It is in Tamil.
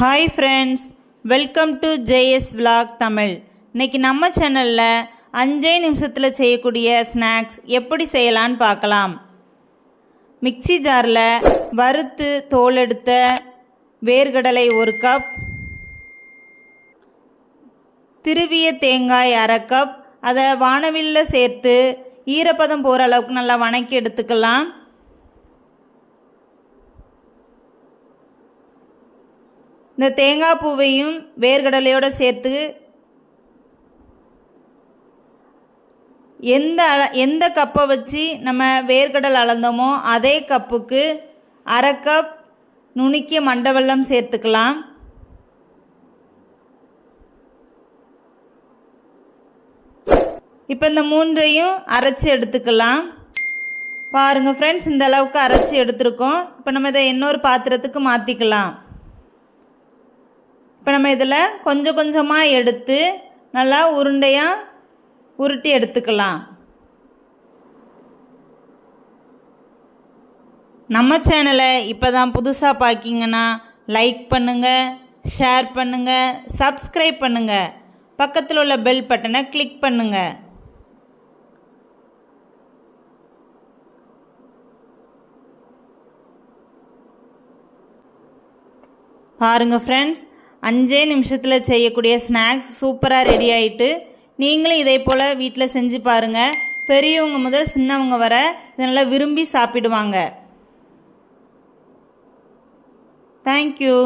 Hi friends welcome to JS vlog Tamil இன்னைக்கு நம்ம சேனலில் அஞ்சே நிமிஷத்தில் செய்யக்கூடிய ஸ்நாக்ஸ் எப்படி செய்யலான்னு பார்க்கலாம். மிக்ஸி ஜாரில் வறுத்து தோல் எடுத்த வேர்கடலை ஒரு கப் திருவிய தேங்காய் அரை கப் அதை வானவில்ல சேர்த்து ஈரப்பதம் போகிற அளவுக்கு நல்லா வணக்கி எடுத்துக்கலாம். இந்த தேங்காய் பூவையும் வேர்க்கடலையோடு சேர்த்து எந்த அள எந்த கப்பை வச்சு நம்ம வேர்க்கடல் அளந்தோமோ அதே கப்புக்கு அரை கப் நுணுக்கிய மண்டவெல்லம் சேர்த்துக்கலாம். இப்போ இந்த மூன்றையும் அரைச்சி எடுத்துக்கலாம். பாருங்கள் ஃப்ரெண்ட்ஸ் இந்த அளவுக்கு அரைச்சி எடுத்துருக்கோம். இப்போ நம்ம இதை இன்னொரு பாத்திரத்துக்கு மாற்றிக்கலாம் இப்போ நம்ம இதில் கொஞ்சம் கொஞ்சமாக எடுத்து நல்லா உருண்டையாக உருட்டி எடுத்துக்கலாம். நம்ம சேனலை இப்போ தான் புதுசாக பார்க்கிங்கன்னா லைக் பண்ணுங்கள் ஷேர் பண்ணுங்கள் சப்ஸ்கிரைப் பண்ணுங்கள் பக்கத்தில் உள்ள பெல் பட்டனை கிளிக் பண்ணுங்கள் பாருங்கள் ஃப்ரெண்ட்ஸ் அஞ்சே நிமிஷத்தில் செய்யக்கூடிய ஸ்நாக்ஸ் சூப்பராக ரெடி ஆகிட்டு நீங்களும் இதே போல் வீட்டில் செஞ்சு பாருங்கள் பெரியவங்க முதல் சின்னவங்க வர இதை நல்லா விரும்பி சாப்பிடுவாங்க. தேங்க்யூ